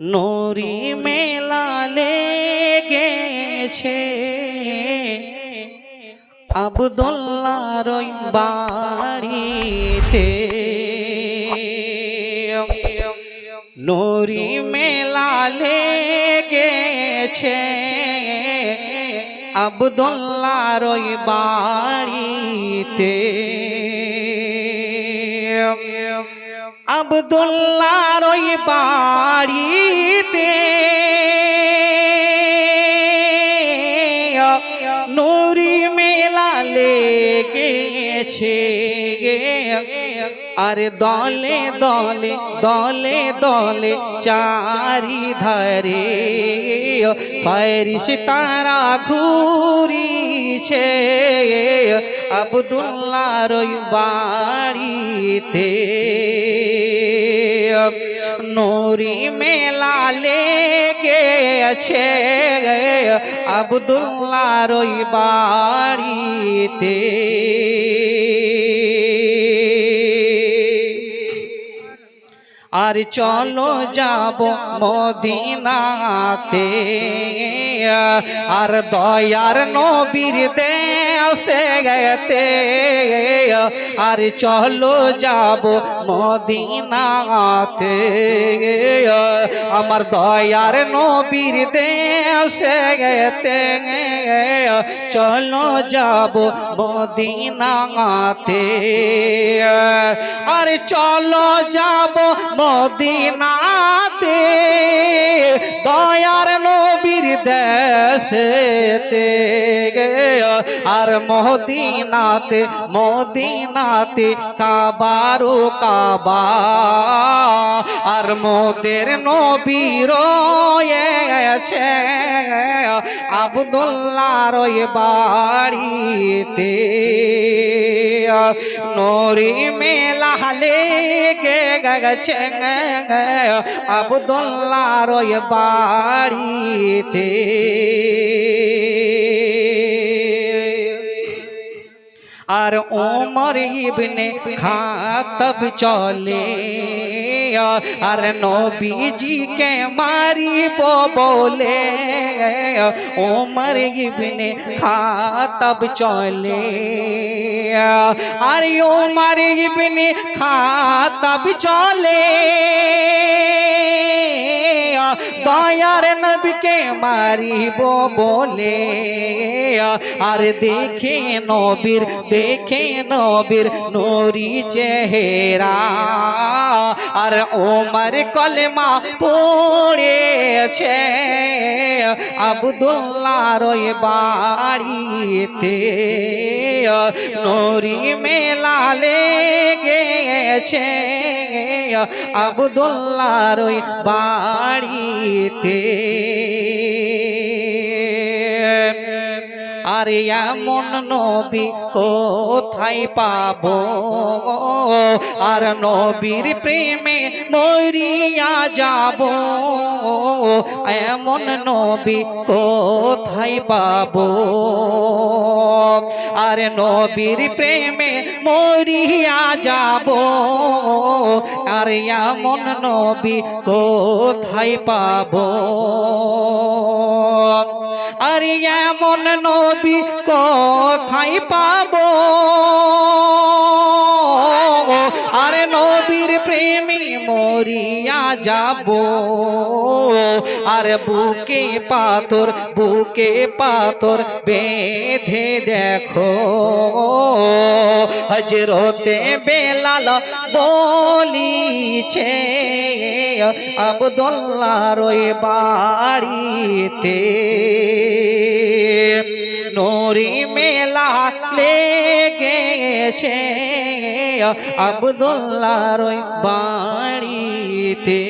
নরি মেলা লেগেছে। আবদুল্লার বাড়িতে। নরি মেলা লেগেছে। আবদুল্লার বাড়িতে। আবদুল্লার ওই বাড়িতে। নুরি মেলা লেগেছে আর দলে দলে দলে দলে চারি ধারে। ফারিস তারা ঘুরিছে। আবদুল্লার বাড়িতে। নরি মেলা লেগেছে আবদুল্লার বাড়িতে। আর চলো যাব মদিনাতে। আর দয়ার নবীর দেশে গেতে, আর চলো যাব মদিনাতে। আমার দয়ার নবীর দেশে গেতে, চলো যাব মদিনাতে। আর চলো যাব মদিনাতে, দয়ার নবীর দেশেতে। আর মদিনাতে মদিনাতে, কাবারো কাবা। আর মোদের নবীর রয়েছে আবদুল্লার ওই বাড়িতে। নরি মেলা লেগে গেছে আবদুল্লার ওই বাড়িতে। আর ওমর ইবনে খাতব চলে আর নবীজি কে মারিব বলে ওমর ইবনে খাতব চলে আর ওমর ইবনে খাতব চলে দয়ার নবীকে মারিব বলে আর দেখে নবীর দেখে নবীর নরি চেহারা। আর ওমর কলমা পড়েছে আবদুল্লার ওই বাড়িতে। নরি মেলা লেগেছে আবদুল্লার ওই বাড়িতে। আর এমন নবী কোথায় পাব? আর নবীর প্রেমে মরিয়া যাব। এমন নবী কোথায় পাব? আর নবীর প্রেমে মরিয়া যাব। আর এমন নবী কোথায় পাব? আর এমন নবী কোথায় পাব? আরে নবীর প্রেমী মরিয়া যাব। আর বুকে পাথর বুকে পাথর বেঁধে দেখো। হজরতে বেলাল বলিছে আবদুল্লার ওই বাড়িতে নরি মেলা আবদুল্লার রই বাড়িতে।